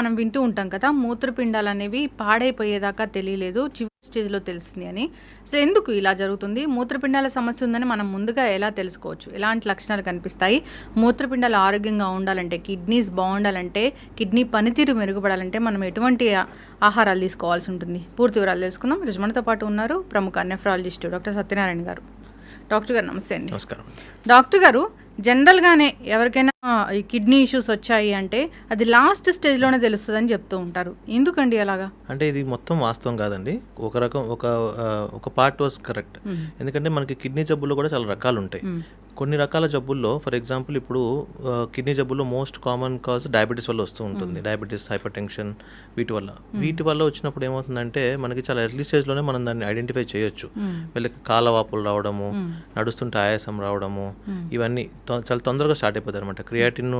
మనం వింటూ ఉంటాం కదా మూత్రపిండాలు అనేవి పాడైపోయేదాకా తెలియలేదు చివరి స్టేజ్లో తెలిసింది అని. అసలు ఎందుకు ఇలా జరుగుతుంది? మూత్రపిండాల సమస్య ఉందని మనం ముందుగా ఎలా తెలుసుకోవచ్చు? ఎలాంటి లక్షణాలు కనిపిస్తాయి? మూత్రపిండాలు ఆరోగ్యంగా ఉండాలంటే కిడ్నీస్ బాగుండాలంటే కిడ్నీ పనితీరు మెరుగుపడాలంటే మనం ఎటువంటి ఆహారాలు తీసుకోవాల్సి ఉంటుంది? పూర్తి వివరాలు తెలుసుకుందాం. ఈరోజు మనతో పాటు ఉన్నారు ప్రముఖ నెఫ్రాలజిస్ట్ డాక్టర్ సత్యనారాయణ గారు. డాక్టర్ గారు నమస్తే అండి. నమస్కారం. డాక్టర్ గారు జనరల్గానే ఎవరికైనా ఈ కిడ్నీ ఇష్యూస్ వచ్చాయి అంటే అది లాస్ట్ స్టేజ్లోనే తెలుస్తుందని చెప్తూ ఉంటారు. ఎందుకండి అలాగా? అంటే ఇది మొత్తం వాస్తవం కాదండి. ఒక రకం ఒక ఒక పార్ట్ వాస్ కరెక్ట్. ఎందుకంటే మనకి కిడ్నీ జబ్బుల్లో కూడా చాలా రకాలు ఉంటాయి. కొన్ని రకాల జబ్బుల్లో ఫర్ ఎగ్జాంపుల్ ఇప్పుడు కిడ్నీ జబ్బుల్లో మోస్ట్ కామన్ కాజ్ డయాబెటీస్ వల్ల వస్తూ ఉంటుంది. డయాబెటీస్ హైపర్ టెన్షన్ వీటి వల్ల. వీటి వల్ల వచ్చినప్పుడు ఏమవుతుందంటే మనకి చాలా ఎర్లీ స్టేజ్లోనే మనం దాన్ని ఐడెంటిఫై చేయొచ్చు. వీళ్ళకి కాలవాపులు రావడము. నడుస్తుంటే ఆయాసం రావడము. ఇవన్నీ చాలా తొందరగా స్టార్ట్ అయిపోతాయి అనమాట creatine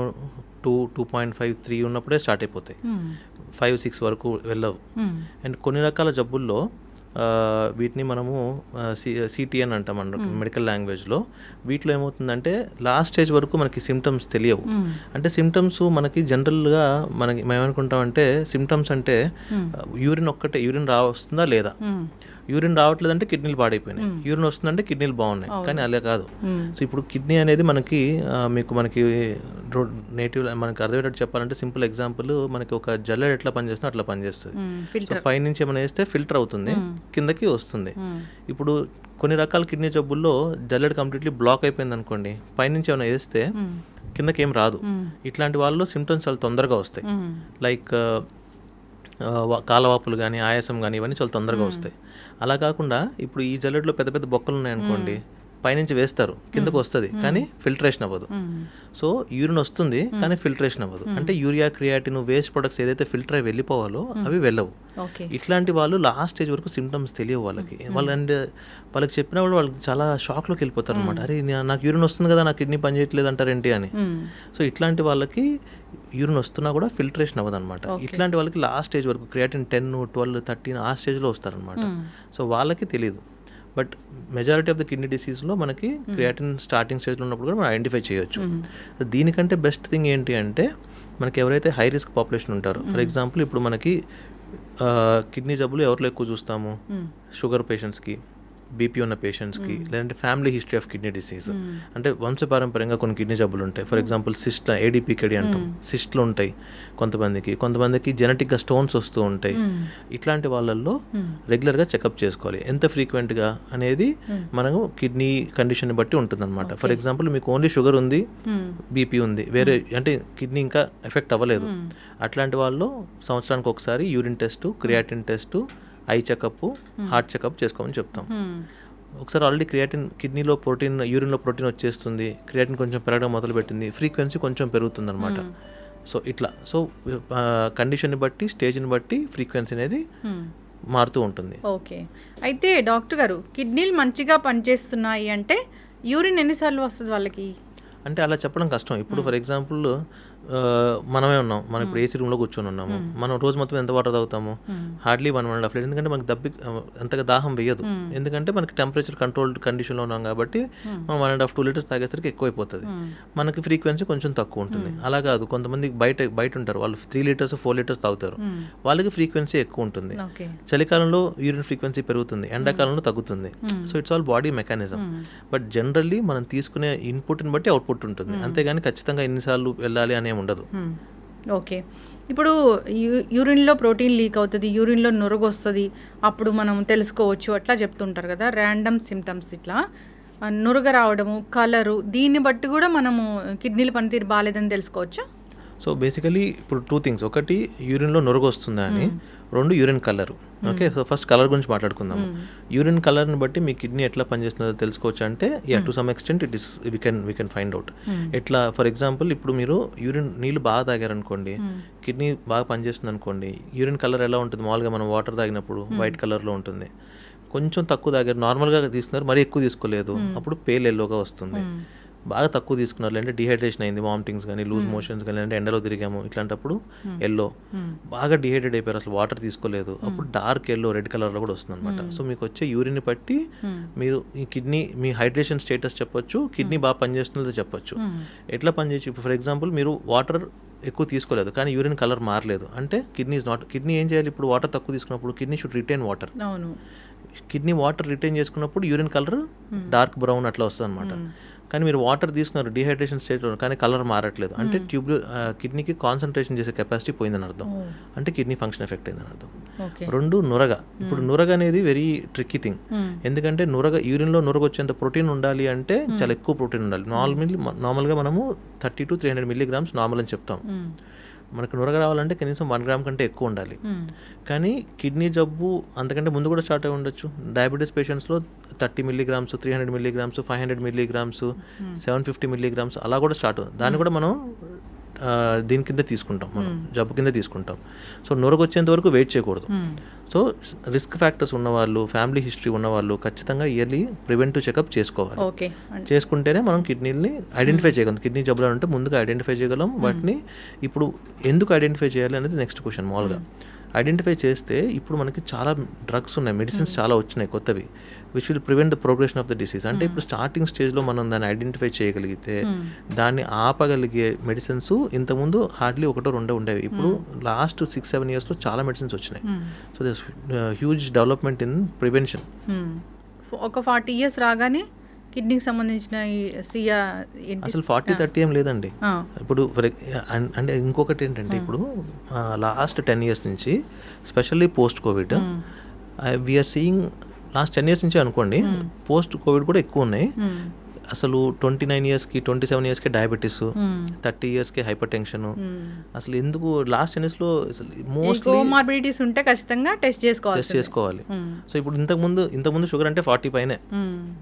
two two point five three ఉన్నప్పుడే స్టార్ట్ అయిపోతాయి మ్మ్. ఫైవ్ సిక్స్ వరకు వెళ్ళవు మ్మ్. అండ్ కొన్ని రకాల జబ్బుల్లో వీటిని మనము సిటిఎన్ అంటాం అన్న మెడికల్ లాంగ్వేజ్లో వీటిలో ఏమవుతుందంటే లాస్ట్ స్టేజ్ వరకు మనకి సిమ్టమ్స్ తెలియవు. అంటే సిమ్టమ్స్ మనకి జనరల్గా మనకి మేము ఏమనుకుంటామంటే సిమ్టమ్స్ అంటే. యూరిన్ ఒక్కటే యూరిన్ రా వస్తుందా లేదా. యూరిన్ రావట్లేదంటే కిడ్నీలు పాడైపోయినాయి. యూరిన్ వస్తుందంటే కిడ్నీలు బాగున్నాయి. కానీ అలా కాదు. సో ఇప్పుడు కిడ్నీ అనేది మనకి మీకు మనకి నేటివ్ మనకి అర్థమయ్యేటట్టు చెప్పాలంటే సింపుల్ ఎగ్జాంపుల్ మనకి ఒక జల్లెడ ఎట్లా పనిచేస్తుందో అట్లా పనిచేస్తుంది. సో పైనుంచి ఏమైనా వేస్తే ఫిల్టర్ అవుతుంది కిందకి వస్తుంది. ఇప్పుడు కొన్ని రకాల కిడ్నీ జబ్బుల్లో జల్లెడ కంప్లీట్లీ బ్లాక్ అయిపోయింది అనుకోండి పైనుంచి ఏమైనా వేస్తే. కిందకి ఏం రాదు. ఇట్లాంటి వాళ్ళు సిమ్టమ్స్ చాలా తొందరగా వస్తాయి. లైక్ కాలవాపులు కానీ ఆయాసం కానీ ఇవన్నీ చాలా తొందరగా వస్తాయి. అలా కాకుండా ఇప్పుడు ఈ జల్లెడలో పెద్ద పెద్ద బొక్కలు ఉన్నాయనుకోండి పైనుంచి వేస్తారు కిందకు వస్తుంది. కానీ ఫిల్టరేషన్ అవ్వదు. సో యూరిన్ వస్తుంది కానీ ఫిల్టరేషన్ అవ్వదు. అంటే యూరియా క్రియాటిన్ వేస్ట్ ప్రొడక్ట్స్ ఏదైతే ఫిల్టర్ అయి వెళ్ళిపోవాలో అవి వెళ్ళవు. ఇట్లాంటి వాళ్ళు లాస్ట్ స్టేజ్ వరకు సిమ్టమ్స్ తెలియవు వాళ్ళకి. వాళ్ళు అండ్ వాళ్ళకి చెప్పినప్పుడు వాళ్ళకి చాలా షాక్లోకి వెళ్ళిపోతారు అనమాట అరే నా- నాకు యూరిన్ వస్తుంది కదా నాకు కిడ్నీ పనిచేయట్లేదు అంటారేంటి అని. మ్మ్. సో ఇట్లాంటి వాళ్ళకి యూరిన్ వస్తున్నా కూడా ఫిల్టరేషన్ అవ్వదు అనమాట ఇట్లాంటి వాళ్ళకి లాస్ట్ స్టేజ్ వరకు క్రియాటిన్ టెన్ ట్వెల్వ్ థర్టీన్ ఆ స్టేజ్లో వస్తారనమాట. సో వాళ్ళకి తెలియదు but majority of the kidney డిసీజ్లో మనకి క్రియాటిన్ స్టార్టింగ్ స్టేజ్లో ఉన్నప్పుడు కూడా మనం ఐడెంటిఫై చేయొచ్చు. మ్మ్. దీనికంటే బెస్ట్ థింగ్ ఏంటి అంటే మనకి ఎవరైతే హై రిస్క్ పాపులేషన్ ఉంటారో ఫర్ ఎగ్జాంపుల్ ఇప్పుడు మనకి కిడ్నీ జబ్బులు ఎవరిలో ఎక్కువ చూస్తాము. షుగర్ పేషెంట్స్కి బీపీ ఉన్న పేషెంట్స్కి లేదంటే family history of kidney disease. అంటే వంశపారంపర్యంగా కొన్ని కిడ్నీ జబ్బులు ఉంటాయి. ఫర్ ఎగ్జాంపుల్ సిస్ట్ ఏడీపీకెడి అంటాం. సిస్ట్లు ఉంటాయి కొంతమందికి. కొంతమందికి జెనెటిక్గా స్టోన్స్ వస్తూ ఉంటాయి. మ్మ్. ఇట్లాంటి వాళ్ళల్లో. రెగ్యులర్గా చెకప్ చేసుకోవాలి. ఎంత ఫ్రీక్వెంట్గా అనేది మనము కిడ్నీ కండిషన్ బట్టి ఉంటుందన్నమాట. ఫర్ ఎగ్జాంపుల్ మీకు ఓన్లీ షుగర్ ఉంది. బీపీ ఉంది. వేరే అంటే కిడ్నీ ఇంకా ఎఫెక్ట్ అవ్వలేదు. అట్లాంటి వాళ్ళు సంవత్సరానికి ఒకసారి urine test creatine test eye checkup heart checkup చేసుకోమని చెప్తాం. మ్మ్. ఒకసారి ఆల్రెడీ క్రియాటిన్ కిడ్నీలో ప్రోటీన్ యూరిన్లో ప్రోటీన్ వచ్చేస్తుంది. క్రియాటిన్ కొంచెం పెరగడం మొదలుపెట్టింది. ఫ్రీక్వెన్సీ కొంచెం పెరుగుతుంది అనమాట సో ఇట్లా. సో కండిషన్ని బట్టి స్టేజ్ని బట్టి ఫ్రీక్వెన్సీ అనేది. మారుతూ ఉంటుంది. ఓకే. అయితే డాక్టర్ గారు కిడ్నీలు మంచిగా పనిచేస్తున్నాయి అంటే యూరిన్ ఎన్నిసార్లు వస్తుంది వాళ్ళకి? అంటే అలా చెప్పడం కష్టం. ఇప్పుడు ఫర్ ఎగ్జాంపుల్ మనమే ఉన్నాం. మనం ఇప్పుడు ఏసీ రూమ్లో కూర్చొని ఉన్నాము. మనం రోజు మొత్తం ఎంత వాటర్ తాగుతాము? Hardly one one and half litre. ఎందుకంటే మనకి దబ్బి అంతగా దాహం వేయదు. ఎందుకంటే మనకి టెంపరేచర్ కంట్రోల్డ్ కండిషన్లో ఉన్నాం కాబట్టి మనం one and half two litres తాగేసరికి ఎక్కువైపోతుంది. మనకి ఫ్రీక్వెన్సీ కొంచెం తక్కువ ఉంటుంది. అలా కాదు. కొంతమంది బయట బయట ఉంటారు. వాళ్ళు త్రీ లీటర్స్ ఫోర్ లీటర్స్ తాగుతారు. వాళ్ళకి ఫ్రీక్వెన్సీ ఎక్కువ ఉంటుంది. చలికాలంలో యూరిన్ ఫ్రీక్వెన్సీ పెరుగుతుంది. ఎండాకాలంలో తగ్గుతుంది. So it's all body mechanism. But generally మనం తీసుకునే ఇన్పుట్ని బట్టి అవుట్పుట్ ఉంటుంది. అంతేగాని ఖచ్చితంగా ఎన్నిసార్లు వెళ్ళాలి అనే ఉండదు. ఓకే. ఇప్పుడు యూరిన్లో ప్రోటీన్ లీక్ అవుతుంది యూరిన్లో నురుగు వస్తుంది అప్పుడు మనం తెలుసుకోవచ్చు అట్లా చెప్తుంటారు కదా ర్యాండమ్ సిమ్టమ్స్ ఇట్లా. నురుగ రావడము కలరు దీన్ని బట్టి కూడా మనము కిడ్నీల పనితీరు బాగాలేదని తెలుసుకోవచ్చా? సో బేసికలీ ఇప్పుడు టూ థింగ్స్. ఒకటి యూరిన్లో నొరుగు వస్తుందా అని రెండు urine colour. Okay so first colour గురించి మాట్లాడుకుందాం యూరిన్ కలర్ని బట్టి మీ కిడ్నీ ఎట్లా పనిచేస్తుందో తెలుసుకోవచ్చు అంటే ya to some extent it is we can we can find out ఎట్లా ఫర్ ఎగ్జాంపుల్ ఇప్పుడు మీరు యూరిన్ నీళ్ళు బాగా తాగారనుకోండి కిడ్నీ బాగా పనిచేస్తుంది అనుకోండి యూరిన్ కలర్ ఎలా ఉంటుంది? మామూలుగా మనం వాటర్ తాగినప్పుడు వైట్ కలర్లో ఉంటుంది. కొంచెం తక్కువ తాగారు నార్మల్గా తీసుకున్నారు మరీ ఎక్కువ తీసుకోలేదు. అప్పుడు పేల్ ఎల్లోగా వస్తుంది. బాగా తక్కువ తీసుకున్నారు. అంటే డిహైడ్రేషన్ అయింది వామిటింగ్స్ కానీ లూజ్ మోషన్స్ కానీ అంటే ఎండలో తిరిగాము ఇట్లాంటప్పుడు ఎల్లో బాగా డిహైడ్రేట్ అయిపోయారు. అసలు వాటర్ తీసుకోలేదు. అప్పుడు డార్క్ ఎల్లో రెడ్ కలర్లో కూడా వస్తుంది అనమాట సో మీకు వచ్చే యూరిన్ బట్టి మీరు ఈ కిడ్నీ మీ హైడ్రేషన్ స్టేటస్ చెప్పొచ్చు కిడ్నీ బాగా పనిచేస్తుందో చెప్పొచ్చు. ఎట్లా పనిచేయచ్చు? ఇప్పుడు ఫర్ ఎగ్జాంపుల్ మీరు వాటర్ ఎక్కువ తీసుకోలేదు కానీ యూరిన్ కలర్ మారలేదు. అంటే కిడ్నీ ఇస్ నాట్ కిడ్నీ ఏం చేయాలి? ఇప్పుడు వాటర్ తక్కువ తీసుకున్నప్పుడు kidney should retain water kidney water retain చేసుకున్నప్పుడు యూరిన్ కలర్ డార్క్ బ్రౌన్ అట్లా వస్తుంది అనమాట కానీ మీరు వాటర్ తీసుకున్నారు డిహైడ్రేషన్ స్టేట్లో కానీ కలర్ మారట్లేదు. అంటే ట్యూబ్ కిడ్నీకి కాన్సన్ట్రేషన్ చేసే కెపాసిటీ పోయిందని అర్థం. ఓ, అంటే కిడ్నీ ఫంక్షన్ ఎఫెక్ట్ అయిందని అర్థం. రెండు నురగ. ఇప్పుడు నురగ అనేది వెరీ ట్రిక్కీ థింగ్. ఎందుకంటే నురగ యూరిన్లో నురగ వచ్చేంత ప్రోటీన్ ఉండాలి అంటే చాలా ఎక్కువ ప్రోటీన్ ఉండాలి. నార్మల్ నార్మల్గా మనము thirty to three hundred milligrams normal అని చెప్తాం. మనకు నురగ రావాలంటే కనీసం వన్ గ్రామ్ కంటే ఎక్కువ ఉండాలి. కానీ కిడ్నీ జబ్బు అంతకంటే ముందు కూడా స్టార్ట్ అయి ఉండొచ్చు. Diabetes పేషెంట్స్లో thirty milligrams three hundred milligrams five hundred milligrams seven fifty milligrams అలా కూడా స్టార్ట్ అవుతుంది. దాన్ని కూడా మనం దీని కింద తీసుకుంటాం మనం జబ్బు కింద తీసుకుంటాం. సో నొరగ వచ్చేంత వరకు వెయిట్ చేయకూడదు. సో రిస్క్ ఫ్యాక్టర్స్ ఉన్నవాళ్ళు ఫ్యామిలీ హిస్టరీ ఉన్నవాళ్ళు ఖచ్చితంగా ఇయర్లీ ప్రివెంటివ్ చెకప్ చేసుకోవాలి. చేసుకుంటేనే మనం కిడ్నీని ఐడెంటిఫై చేయగలం. కిడ్నీ జబ్బులు అంటే ముందుగా ఐడెంటిఫై చేయగలం వాటిని ఇప్పుడు ఎందుకు ఐడెంటిఫై చేయాలి అనేది నెక్స్ట్ క్వశ్చన్ మామూలుగా. ఐడెంటిఫై చేస్తే ఇప్పుడు మనకి చాలా డ్రగ్స్ ఉన్నాయి మెడిసిన్స్ చాలా వచ్చినాయి కొత్తవి which will prevent the progression of the disease అంటే ఇప్పుడు స్టార్టింగ్ స్టేజ్లో మనం దాన్ని ఐడెంటిఫై చేయగలిగితే మ్మ్. దాన్ని ఆపగలిగే మెడిసిన్స్ ఇంతకుముందు హార్డ్లీ ఒకటో రెండో ఉండేవి. ఇప్పుడు లాస్ట్ సిక్స్ సెవెన్ ఇయర్స్లో చాలా మెడిసిన్స్ వచ్చినాయి. So this huge development in prevention ఒక ఫార్టీ ఇయర్స్ రాగానే కిడ్నీకి సంబంధించిన ఈ సియా? అసలు ఫార్టీ థర్టీ ఏం లేదండి. ఇప్పుడు అంటే ఇంకొకటి ఏంటంటే ఇప్పుడు లాస్ట్ టెన్ ఇయర్స్ నుంచి specially post covid we're seeing last ten years నుంచి అనుకోండి పోస్ట్ కోవిడ్ కూడా ఎక్కువ ఉన్నాయి. అసలు ట్వంటీ నైన్ ఇయర్స్కి ట్వంటీ సెవెన్ ఇయర్స్కి డయాబెటీస్. థర్టీ ఇయర్స్కి హైపర్ టెన్షన్. అసలు ఎందుకు లాస్ట్ ఇయర్స్లో అసలు ఈ మోస్ట్లీ కోమార్బిడిటీస్ ఉంటే ఖచ్చితంగా టెస్ట్ చేసుకోవాలి టెస్ట్ చేసుకోవాలి. సో ఇప్పుడు ఇంతకుముందు ఇంతకుముందు షుగర్ అంటే ఫార్టీ పైనే.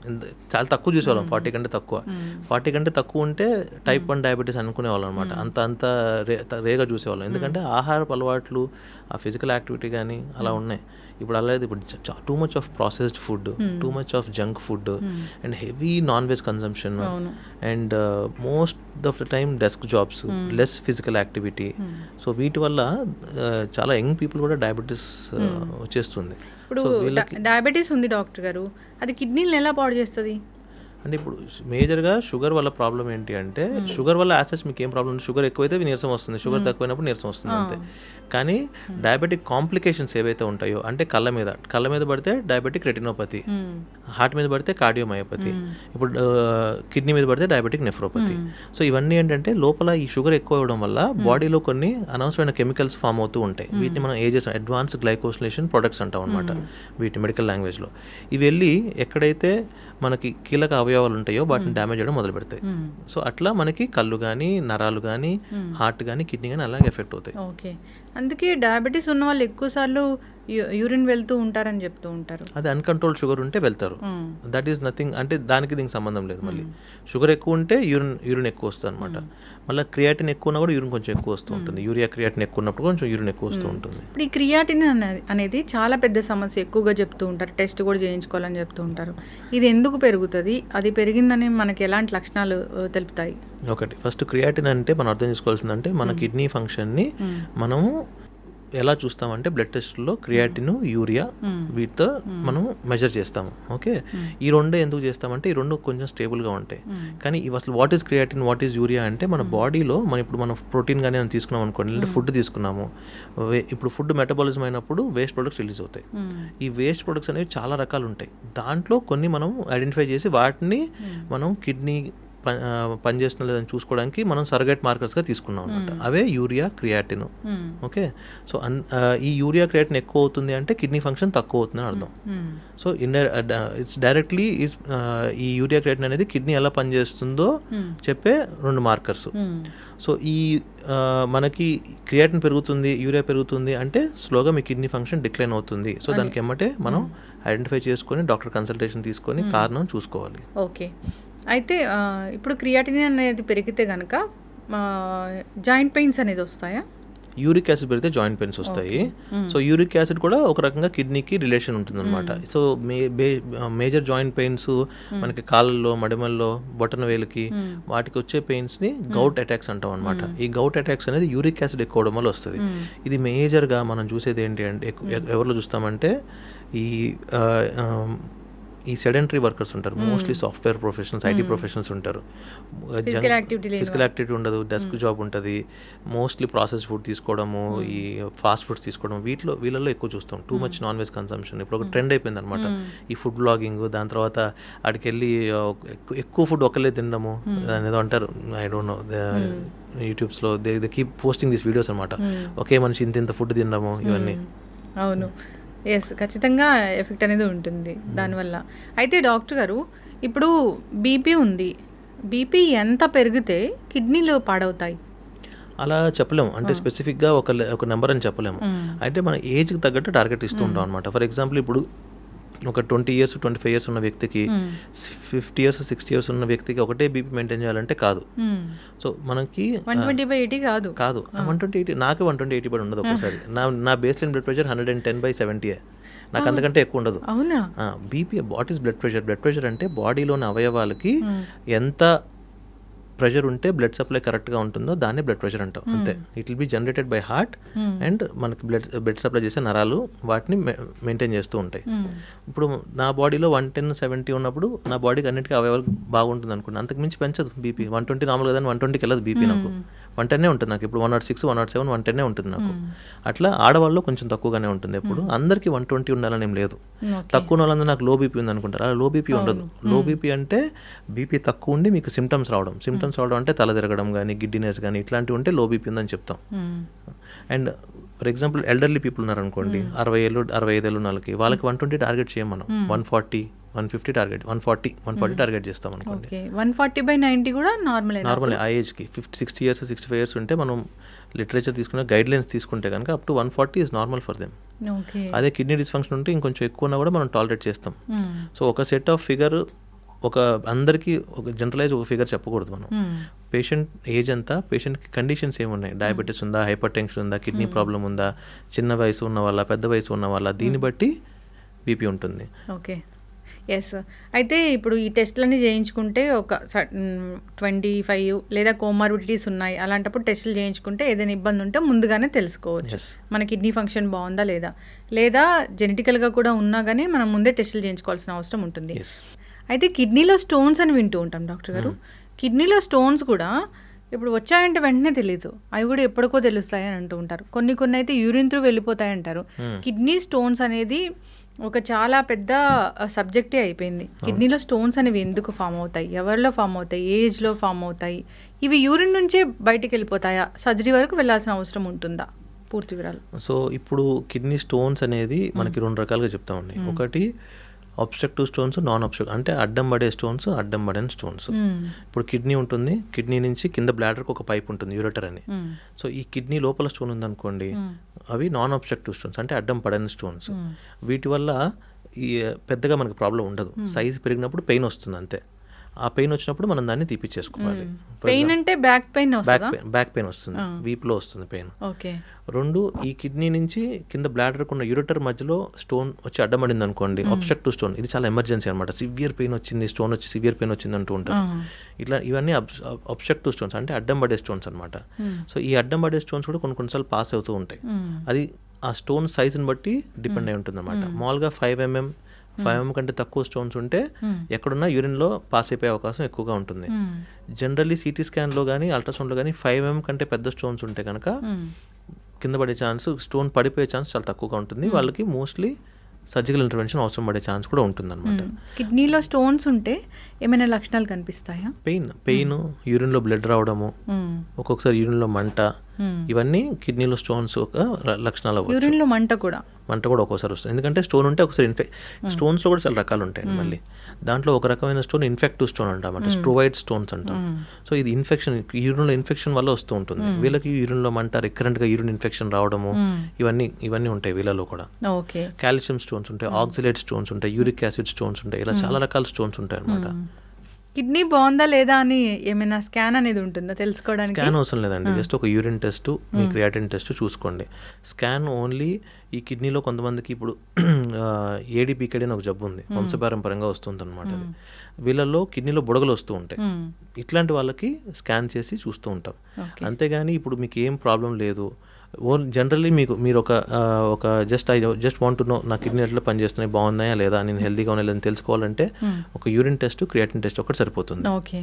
ఇంత- చాలా తక్కువ చూసేవాళ్ళం ఫార్టీ కంటే తక్కువ. ఫార్టీ కంటే తక్కువ ఉంటే టైప్ వన్ డయాబెటీస్ అనుకునేవాళ్ళం అనమాట అంత అంత రే రేగా చూసేవాళ్ళం. ఎందుకంటే ఆహారపు అలవాట్లు ఆ ఫిజికల్ యాక్టివిటీ కానీ అలా ఉన్నాయి. ఇప్పుడు అలా లేదు. ఇప్పుడు too much of processed food too much of junk food and heavy non veg consumption. And most of the time desk jobs less physical activity. So వీటి వల్ల uh, చాలా యంగ్ పీపుల్ కూడా డయాబెటీస్ వచ్చేస్తుంది. ఇప్పుడు డయాబెటీస్ ఉంది doctor గారు. అది కిడ్నీలను ఎలా పాడు చేస్తుంది? అంటే ఇప్పుడు మేజర్గా షుగర్ వల్ల ప్రాబ్లం ఏంటి అంటే షుగర్ వల్ల యాసెస్ మీకు ఏం ప్రాబ్లం షుగర్ ఎక్కువైతే నీరసం వస్తుంది. షుగర్ తక్కువైనప్పుడు నీరసం వస్తుంది అంతే. కానీ డయాబెటిక్ కాంప్లికేషన్స్ ఏవైతే ఉంటాయో అంటే కళ్ళ మీద కళ్ళ మీద పడితే డయాబెటిక్ రెటినోపతి హార్ట్ మీద పడితే కార్డియోమయోపతి ఇప్పుడు కిడ్నీ మీద పడితే డయాబెటిక్ నెఫ్రోపతి. సో ఇవన్నీ ఏంటంటే లోపల ఈ షుగర్ ఎక్కువ అవ్వడం వల్ల బాడీలో కొన్ని అనవసరమైన కెమికల్స్ ఫామ్ అవుతూ ఉంటాయి. వీటిని మనం ఏజెస్ అడ్వాన్స్ గ్లైకోసిలేషన్ ప్రొడక్ట్స్ అంటాం అనమాట వీటి మెడికల్ లాంగ్వేజ్లో. ఇవి వెళ్ళి ఎక్కడైతే మనకి కీలక అవయవాలు ఉంటాయో వాటిని డ్యామేజ్ చేయడం మొదలు పెడతాయి. సో అట్లా మనకి కళ్ళు కానీ నరాలు కానీ హార్ట్ కానీ కిడ్నీ కానీ అలాగే ఎఫెక్ట్ అవుతాయి. ఓకే. అందుకే డయాబెటీస్ ఉన్న వాళ్ళు ఎక్కువ సార్లు యూరిన్ వెళ్తూ ఉంటారని చెప్తూ ఉంటారు. అది అన్కంట్రోల్ షుగర్ ఉంటే వెళ్తారు. దట్ ఈస్ నథింగ్ అంటే దానికి దీనికి సంబంధం లేదు మళ్ళీ. షుగర్ ఎక్కువ ఉంటే యూరిన్ యూరిన్ ఎక్కువ వస్తుంది అనమాట మళ్ళీ క్రియాటిన్ ఎక్కువ ఉన్నా కూడా యూరిన్ కొంచెం ఎక్కువ వస్తూ ఉంటుంది. యూరియా క్రియాటిన్ ఎక్కువ ఉన్నప్పుడు కొంచెం యూరిన్ ఎక్కువ వస్తూ ఉంటుంది. ఇప్పుడు ఈ క్రియాటిన్ అనే- అనేది చాలా పెద్ద సమస్య ఎక్కువగా చెప్తూ ఉంటారు. టెస్ట్ కూడా చేయించుకోవాలని చెప్తూ ఉంటారు. ఇది ఎందుకు పెరుగుతుంది? అది పెరిగిందని మనకి ఎలాంటి లక్షణాలు తెలుపుతాయి? ఒకటి. ఫస్ట్ క్రియాటిన్ అంటే మనం అర్థం చేసుకోవాల్సిందంటే మన కిడ్నీ ఫంక్షన్ని మనము ఎలా చూస్తామంటే బ్లడ్ టెస్ట్లో క్రియాటిన్ యూరియా వీటితో మనం మెజర్ చేస్తాము ఓకే ఈ రెండే ఎందుకు చేస్తామంటే ఈ రెండు కొంచెం స్టేబుల్గా ఉంటాయి. కానీ ఇవి అసలు what is creatine what is urea అంటే మన బాడీలో మనం ఇప్పుడు మనం ప్రోటీన్ కానీ ఏమైనా తీసుకున్నాం అనుకోండి లేదంటే ఫుడ్ తీసుకున్నాము వే- ఇప్పుడు ఫుడ్ మెటబాలిజం అయినప్పుడు వేస్ట్ ప్రొడక్ట్స్ రిలీజ్ అవుతాయి. ఈ వేస్ట్ ప్రొడక్ట్స్ అనేవి చాలా రకాలు ఉంటాయి. దాంట్లో కొన్ని మనం ఐడెంటిఫై చేసి వాటిని మనం కిడ్నీ ప- ఆ, పనిచేస్తుందో లేదని చూసుకోవడానికి మనం సర్గేట్ మార్కర్స్గా తీసుకున్నాం అనమాట అవే యూరియా క్రియాటిన్. ఓకే? సో అన్ ఈ యూరియా క్రియాటిన్ ఎక్కువ అవుతుంది అంటే కిడ్నీ ఫంక్షన్ తక్కువ అవుతుందని అర్థం. సో ఇండై ఇట్స్ డైరెక్ట్లీ ఈస్ ఈ యూరియా క్రియాటిన్ అనేది కిడ్నీ ఎలా పనిచేస్తుందో చెప్పే రెండు మార్కర్స్. సో ఈ మనకి క్రియాటిన్ పెరుగుతుంది యూరియా పెరుగుతుంది అంటే స్లోగా మీ కిడ్నీ ఫంక్షన్ డిక్లైన్ అవుతుంది. సో దానికి ఎమ్మటే మనం ఐడెంటిఫై చేసుకొని డాక్టర్ కన్సల్టేషన్ తీసుకొని కారణం చూసుకోవాలి. ఓకే. అయితే ఇప్పుడు క్రియాటిన్ అనేది పెరిగితే కనుక జాయింట్ పెయిన్స్ అనేది వస్తాయా? యూరిక్ యాసిడ్ పెడితే జాయింట్ పెయిన్స్ వస్తాయి. సో యూరిక్ యాసిడ్ కూడా ఒక రకంగా కిడ్నీకి రిలేషన్ ఉంటుంది అనమాట సో మేజర్ జాయింట్ పెయిన్స్ మనకి కాళ్ళల్లో మడిమల్లో బొటన వేలుకి వాటికి వచ్చే పెయిన్స్ని గౌట్ అటాక్స్ అంటాం అనమాట ఈ గౌట్ అటాక్స్ అనేది యూరిక్ యాసిడ్ ఎక్కువ అవడం వల్ల వస్తుంది. ఇది మేజర్గా మనం చూసేది ఏంటి అంటే ఎవరిలో చూస్తామంటే ఈ ఈ సెడెంటరీ వర్కర్స్ ఉంటారు. Mostly software professionals IT professionals ఉంటారు. ఫిజికల్ యాక్టివిటీ ఉండదు. డెస్క్ జాబ్ ఉంటుంది. మోస్ట్లీ ప్రాసెస్ ఫుడ్ తీసుకోవడము ఈ ఫాస్ట్ ఫుడ్స్ తీసుకోవడం వీటిలో వీళ్ళలో ఎక్కువ చూస్తాం. Too much non veg consumption ఇప్పుడు ఒక ట్రెండ్ అయిపోయింది అనమాట ఈ ఫుడ్ బ్లాగింగ్ దాని తర్వాత అక్కడికి వెళ్ళి ఎక్కువ ఫుడ్ ఒకళ్ళే తినడము ఏదో అంటారు. I don't know యూట్యూబ్స్లో they they keep posting these videos అనమాట ఒకే మనిషి ఇంత ఇంత ఫుడ్ తినడము ఇవన్నీ. అవును. ఎస్ ఖచ్చితంగా ఎఫెక్ట్ అనేది ఉంటుంది దానివల్ల. అయితే డాక్టర్ గారు ఇప్పుడు బీపీ ఉంది. బీపీ ఎంత పెరిగితే కిడ్నీలు పాడవుతాయి? అలా చెప్పలేము. అంటే స్పెసిఫిక్గా ఒక లె- ఒక నెంబర్ అని చెప్పలేము. అయితే మన ఏజ్కి తగ్గట్టు టార్గెట్ ఇస్తూ ఉంటాం అనమాట ఫర్ ఎగ్జాంపుల్ ఇప్పుడు ఒక twenty years twenty five years ఉన్న వ్యక్తికి ఫిఫ్టీ ఇయర్స్ సిక్స్టీ ఇయర్స్ ఉన్న వ్యక్తికి ఒకటే బీపీ మెయింటైన్ చేయాలంటే కాదు. సో మనకి వన్ ట్వంటీ బై ఎయిటీ కాదు. కాదు. వన్ ట్వంటీ ఎయిటీ నాకు వన్ ట్వంటీ ఎయిటీ పడి ఉండదు ఒకసారి నా నా base line blood pressure hundred and ten by seventy నాకు అంతకంటే ఎక్కువ ఉండదు. అవునా? BP what is blood pressure blood pressure అంటే బాడీలోని అవయవాలకి ఎంత ప్రెషర్ ఉంటే బ్లడ్ సప్లై కరెక్ట్గా ఉంటుందో దాన్నే బ్లడ్ ప్రెషర్ అంటాం అంతే. It will be generated by heart and మనకి బ్లడ్ బ్లడ్ సప్లై చేసే నరాలు వాటిని మెయింటైన్ చేస్తూ ఉంటాయి. ఇప్పుడు నా బాడీలో వన్ టెన్ సెవెంటీ ఉన్నప్పుడు నా బాడీకి అన్నిటికీ అవయవాలు బాగుంటుంది అనుకోండి అంతకు మించి పెంచదు బీపీ వన్ ట్వంటీ నార్మల్ కదా వన్ ట్వంటీకి వెళ్ళదు బీపీ నాకు. వన్ టెన్నే ఉంటుంది నాకు. ఇప్పుడు one nought six one nought seven one టెన్నే ఉంటుంది నాకు. అట్లా ఆడవాళ్ళు కొంచెం తక్కువగానే ఉంటుంది ఎప్పుడు. అందరికీ వన్ ట్వంటీ ఉండాలని ఏం లేదు. తక్కువ ఉన్న వాళ్ళందరూ నాకు లో బీపీ ఉంది అనుకుంటారు అలా లో బీపీ ఉండదు. లో బీపీ అంటే బీపీ తక్కువ ఉండి మీకు సిమ్టమ్స్ రావడం. సిమ్టమ్స్ రావడం అంటే తల తిరగడం కానీ గిడ్డినెస్ కానీ ఇట్లాంటివి ఉంటే లో బీపీ ఉందని చెప్తాం. And for example elderly people ఉన్నారనుకోండి అరవై ఏళ్ళు అరవై ఐదు ఏళ్ళు వాళ్ళకి వాళ్ళకి వన్ ట్వంటీ టార్గెట్ చేయం మనం. One forty one fifty target one forty one forty target చేస్తాం అనుకోండి. వన్ ఫార్టీ బై నైంటీ కూడా నార్మల్ నార్మల్ ఆ ఏజ్కి fifty sixty years sixty five years ఉంటే మనం లిటరేచర్ తీసుకున్న గైడ్ లైన్స్ తీసుకుంటే కనుక up to one forty is normal for them అదే కిడ్నీ డిస్ఫంక్షన్ ఉంటే ఇంకొంచెం ఎక్కువ ఉన్నా కూడా మనం టాలరేట్ చేస్తాం. సో ఒక సెట్ ఆఫ్ ఫిగర్ ఒక అందరికీ ఒక జనరలైజ్ ఒక ఫిగర్ చెప్పకూడదు మనం. పేషెంట్ ఏజ్ అంతా పేషెంట్కి కండిషన్స్ ఏమున్నాయి? డయాబెటీస్ ఉందా? హైపర్ టెన్షన్ ఉందా కిడ్నీ ప్రాబ్లం ఉందా? చిన్న వయసు ఉన్న వాళ్ళ పెద్ద వయసు ఉన్న వాళ్ళ దీన్ని బట్టి బీపీ ఉంటుంది. ఓకే ఎస్ అయితే ఇప్పుడు ఈ టెస్ట్లన్నీ చేయించుకుంటే ఒక ట్వంటీ ఫైవ్ లేదా కోమార్బిడిటీస్ ఉన్నాయి. అలాంటప్పుడు టెస్టులు చేయించుకుంటే ఏదైనా ఇబ్బంది ఉంటే ముందుగానే తెలుసుకోవచ్చు. మన కిడ్నీ ఫంక్షన్ బాగుందా లేదా? లేదా జెనెటికల్గా కూడా ఉన్నా కానీ మనం ముందే టెస్టులు చేయించుకోవాల్సిన అవసరం ఉంటుంది. అయితే కిడ్నీలో స్టోన్స్ అని వింటూ ఉంటాం డాక్టర్ గారు. కిడ్నీలో స్టోన్స్ కూడా ఇప్పుడు వచ్చాయంటే వెంటనే తెలియదు అవి కూడా ఎప్పటికో తెలుస్తాయి అని అంటూ ఉంటారు. కొన్ని కొన్ని అయితే యూరిన్ త్రూ వెళ్ళిపోతాయి అంటారు. కిడ్నీ స్టోన్స్ అనేది ఒక చాలా పెద్ద సబ్జెక్టే అయిపోయింది. కిడ్నీలో స్టోన్స్ అనేవి ఎందుకు ఫామ్ అవుతాయి? ఎవరిలో ఫామ్ అవుతాయి? ఏజ్లో ఫామ్ అవుతాయి? ఇవి యూరిన్ నుంచే బయటికి వెళ్ళిపోతాయా? సర్జరీ వరకు వెళ్ళాల్సిన అవసరం ఉంటుందా? పూర్తి వివరాలు. సో ఇప్పుడు కిడ్నీ స్టోన్స్ అనేది మనకి రెండు రకాలుగా చెప్తా ఉన్నాయి ఒకటి అబ్స్ట్రక్టివ్ స్టోన్స్ నాన్ అబ్స్ట్రక్ట్ అంటే అడ్డం పడే స్టోన్స్ అడ్డం పడని స్టోన్స్ మ్మ్. ఇప్పుడు కిడ్నీ ఉంటుంది కిడ్నీ నుంచి కింద బ్లాడర్కి ఒక పైప్ ఉంటుంది యూరటర్ అని. సో ఈ కిడ్నీ లోపల స్టోన్ ఉందనుకోండి అవి నాన్ అబ్స్ట్రక్టివ్ స్టోన్స్ అంటే అడ్డం పడని స్టోన్స్ వీటి వల్ల ఈ పెద్దగా మనకి ప్రాబ్లం ఉండదు. సైజ్ పెరిగినప్పుడు పెయిన్ వస్తుంది అంతే. ఆ పెయిన్ వచ్చినప్పుడు మనం దాన్ని తీపిచ్చేసుకోవాలి. పెయిన్ అంటే back pain back pain back pain వస్తుంది. వీప్లో వస్తుంది పెయిన్. ఓకే. రెండు ఈ కిడ్నీ నుంచి కింద బ్లాడర్కు ఉన్న యూరిటర్ మధ్యలో స్టోన్ వచ్చి అడ్డమడింది అనుకోండి అబ్స్ట్రక్టివ్ స్టోన్ ఇది చాలా ఎమర్జెన్సీ అనమాట సివియర్ పెయిన్ వచ్చింది స్టోన్ వచ్చి సివియర్ పెయిన్ వచ్చింది అంటూ ఉంటారు. ఇట్లా ఇవన్నీ అబ్స్ట్రక్టివ్ స్టోన్స్ అంటే అడ్డం పడే స్టోన్స్ అనమాట సో ఈ అడ్డం పడే స్టోన్స్ కూడా కొన్ని కొన్నిసార్లు పాస్ అవుతూ ఉంటాయి. అది ఆ స్టోన్ సైజుని బట్టి డిపెండ్ అయి ఉంటుంది అనమాట మామూలుగా ఫైవ్ ఎంఎం ఫైవ్ ఎంఎం కంటే తక్కువ స్టోన్స్ ఉంటే ఎక్కడున్నా యూరిన్లో పాస్ అయిపోయే అవకాశం ఎక్కువగా ఉంటుంది. జనరల్లీ సిటీ స్కాన్లో కానీ అల్ట్రాసౌండ్లో కానీ ఫైవ్ ఎంఎం కంటే పెద్ద స్టోన్స్ ఉంటే కనుక కింద పడే ఛాన్స్ స్టోన్ పడిపోయే ఛాన్స్ చాలా తక్కువగా ఉంటుంది. వాళ్ళకి మోస్ట్లీ సర్జికల్ ఇంటర్వెన్షన్ అవసరం పడే ఛాన్స్ కూడా ఉంటుంది అనమాట కిడ్నీలో స్టోన్స్ ఉంటే ఏమైనా లక్షణాలు కనిపిస్తాయా? పెయిన్ పెయిన్ యూరిన్లో బ్లడ్ రావడము. ఒక్కొక్కసారి యూరిన్లో మంట మ్మ్. ఇవన్నీ కిడ్నీలో స్టోన్స్ ఒక లక్షణాలు అవ్వచ్చు. యూరిన్లో మంట కూడా? మంట కూడా ఒక్కోసారి వస్తుంది. ఎందుకంటే స్టోన్ ఉంటే ఒకసారి ఇన్ఫెక్ట్ స్టోన్స్లో కూడా చాలా రకాలు ఉంటాయండి మళ్ళీ. దాంట్లో ఒక రకమైన స్టోన్ ఇన్ఫెక్టివ్ స్టోన్ అంటాం అంటే స్ట్రోవైడ్ స్టోన్స్ అంటాం. సో ఇది ఇన్ఫెక్షన్ యూరిన్లో ఇన్ఫెక్షన్ వల్ల వస్తూ ఉంటుంది. వీళ్ళకి యూరిన్లో మంట రికరెంట్గా యూరిన్ ఇన్ఫెక్షన్ రావడము ఇవన్నీ ఇవన్నీ ఉంటాయి వీళ్ళలో కూడా. ఓకే. కాల్షియం స్టోన్స్ ఉంటాయి ఆక్సిలేట్ స్టోన్స్ ఉంటాయి యూరిక్ యాసిడ్ స్టోన్స్ ఉంటాయి ఇలా చాలా రకాల స్టోన్స్ ఉంటాయి అనమాట కిడ్నీ బాగుందా లేదా అని ఏమైనా స్కాన్ అనేది ఉంటుందా తెలుసుకోవడానికి? స్కాన్ అవసరం లేదండి. జస్ట్ ఒక యూరిన్ టెస్ట్ మీ క్రియాటిన్ టెస్ట్ చూసుకోండి. స్కాన్ ఓన్లీ ఈ కిడ్నీలో కొంతమందికి ఇప్పుడు ఏడీపీకెడి అని ఒక జబ్బు ఉంది. వంశపారంపరంగా వస్తుంది అనమాట అది. వీళ్ళల్లో కిడ్నీలో బుడగలు వస్తూ ఉంటాయి. ఇట్లాంటి వాళ్ళకి స్కాన్ చేసి చూస్తూ ఉంటాం. అంతేగాని ఇప్పుడు మీకు ఏం ప్రాబ్లం లేదు. ఓన్ జనరల్లీ మీకు మీరు ఒక ఒక just I just want know నా కిడ్నీ ఎట్లా పనిచేస్తున్నాయి బాగున్నాయా లేదా నేను హెల్తీగా ఉన్నా లేదని తెలుసుకోవాలంటే మ్మ్. ఒక యూరిన్ టెస్ట్ క్రియాటిన్ టెస్ట్ ఒకటి సరిపోతుంది ఓకే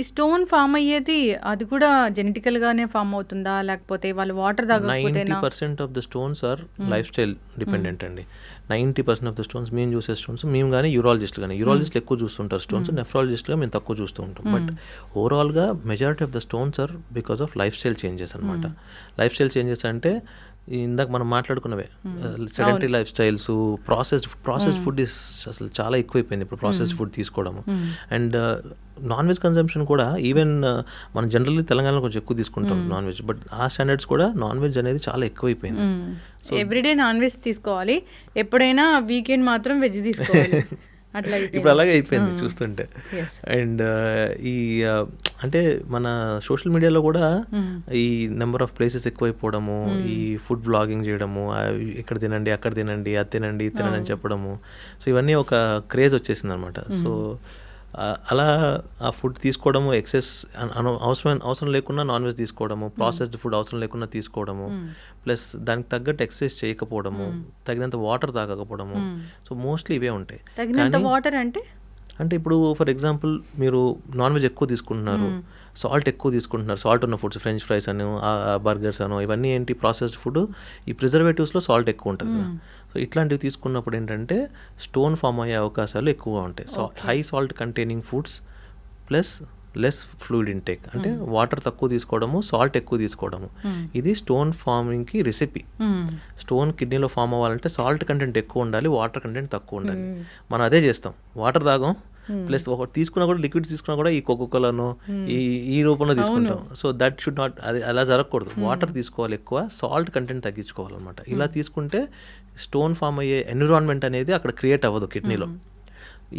ఈ స్టోన్ ఫామ్ అయ్యేది అది కూడా జెనెటికల్ గానే ఫామ్ అవుతుందా? లేకపోతే వాళ్ళు water ninety percent of the stones are lifestyle dependent అండి. Ninety percent of the stones మేము చూసే స్టోన్స్ మేము కానీ యూరాలజిస్ట్ కానీ యూరాలజిస్ట్లు ఎక్కువ చూస్తుంటారు స్టోన్స్ నెఫ్రాలజిస్ట్గా మేము తక్కువ చూస్తూ ఉంటాం. బట్ ఓవరాల్గా majority of the stones are because of lifestyle changes అనమాట లైఫ్ స్టైల్ చేంజెస్ అంటే ఇందాక మనం మాట్లాడుకున్నవే. Sedentary lifestyles processed processed food is అసలు చాలా ఎక్కువైపోయింది ఇప్పుడు ప్రాసెస్డ్ ఫుడ్ తీసుకోవడము. అండ్ నాన్ వెజ్ కన్సంప్షన్ కూడా ఈవెన్ మనం జనరల్లీ తెలంగాణలో కొంచెం ఎక్కువ తీసుకుంటాం నాన్ వెజ్ బట్ ఆ స్టాండర్డ్స్ కూడా నాన్ వెజ్ అనేది చాలా ఎక్కువైపోయింది. ఎవ్రీడే నాన్ వెజ్ తీసుకోవాలి. ఎప్పుడైనా వీకెండ్ మాత్రం వెజ్ తీసుకోవాలి. ఇప్పుడు అలాగే అయిపోయింది చూస్తుంటే. అండ్ ఈ uh, అంటే మన సోషల్ మీడియాలో కూడా ఈ నెంబర్ ఆఫ్ ప్లేసెస్ ఎక్కువైపోవడము ఈ ఫుడ్ బ్లాగింగ్ చేయడము ఇక్కడ తినండి అక్కడ తినండి అది తినండి ఇది తినండి అని చెప్పడము. సో ఇవన్నీ ఒక క్రేజ్ వచ్చేసింది అనమాట సో అలా ఆ ఫుడ్ తీసుకోవడము ఎక్సెస్ అవసరం అవసరం లేకుండా నాన్ వెజ్ తీసుకోవడము ప్రాసెస్డ్ ఫుడ్ అవసరం లేకుండా తీసుకోవడము ప్లస్ దానికి తగ్గట్టు ఎక్సర్సైజ్ చేయకపోవడము తగినంత వాటర్ తాగకపోవడము. సో మోస్ట్లీ ఇవే ఉంటాయి. తగినంత వాటర్ అంటే? అంటే ఇప్పుడు ఫర్ ఎగ్జాంపుల్ మీరు నాన్ వెజ్ ఎక్కువ తీసుకుంటున్నారు సాల్ట్ ఎక్కువ తీసుకుంటున్నారు సాల్ట్ ఉన్న ఫుడ్స్ ఫ్రెంచ్ ఫ్రైస్ అను బర్గర్స్ అను ఇవన్నీ ఏంటి? ప్రాసెస్డ్ ఫుడ్ ఈ ప్రిజర్వేటివ్స్లో సాల్ట్ ఎక్కువ ఉంటుంది కదా. సో ఇట్లాంటివి తీసుకున్నప్పుడు ఏంటంటే స్టోన్ ఫామ్ అయ్యే అవకాశాలు ఎక్కువగా ఉంటాయి. So high salt containing foods plus less fluid intake. అంటే వాటర్ తక్కువ తీసుకోవడము సాల్ట్ ఎక్కువ తీసుకోవడము. ఇది స్టోన్ ఫార్మింగ్కి రెసిపీ. స్టోన్ కిడ్నీలో ఫామ్ అవ్వాలంటే సాల్ట్ కంటెంట్ ఎక్కువ ఉండాలి వాటర్ కంటెంట్ తక్కువ ఉండాలి. మనం అదే చేస్తాం. వాటర్ తాగం ప్లస్ ఒక తీసుకున్నా కూడా లిక్విడ్స్ తీసుకున్నా కూడా ఈ కోకోకోలను ఈ ఈ రూపంలో తీసుకుంటాం. సో దట్ షుడ్ నాట్ అది అలా జరగకూడదు. వాటర్ తీసుకోవాలి ఎక్కువ సాల్ట్ కంటెంట్ తగ్గించుకోవాలన్నమాట. ఇలా తీసుకుంటే స్టోన్ ఫామ్ అయ్యే ఎన్విరాన్మెంట్ అనేది అక్కడ క్రియేట్ అవ్వదు కిడ్నీలో